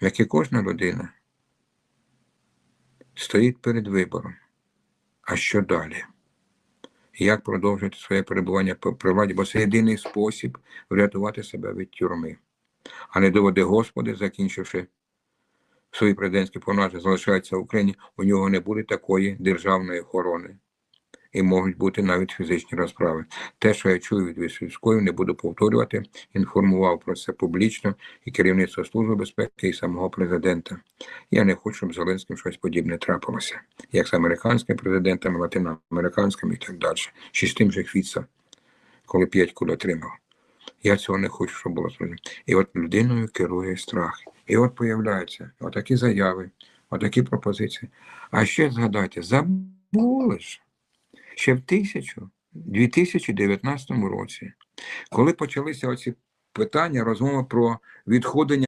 як і кожна людина, стоїть перед вибором. А що далі? Як продовжити своє перебування при владі, бо це єдиний спосіб врятувати себе від тюрми. А не доводи Господи, закінчивши свої президентські повноваження, залишається в Україні, у нього не буде такої державної охорони. І можуть бути навіть фізичні розправи. Те, що я чую від військових, не буду повторювати, інформував про це публічно і керівництво Служби безпеки, і самого президента. Я не хочу, щоб Зеленським щось подібне трапилося, як з американським президентом, латиноамериканським і так далі. Чи з тим же Фіца, коли п'ять куль отримав. Я цього не хочу, щоб було зрозуміло. І от людиною керує страх. І от появляються отакі заяви, отакі пропозиції. А ще згадайте, забули ж ще в 1000, 2019 році, коли почалися оці питання, розмови про відходення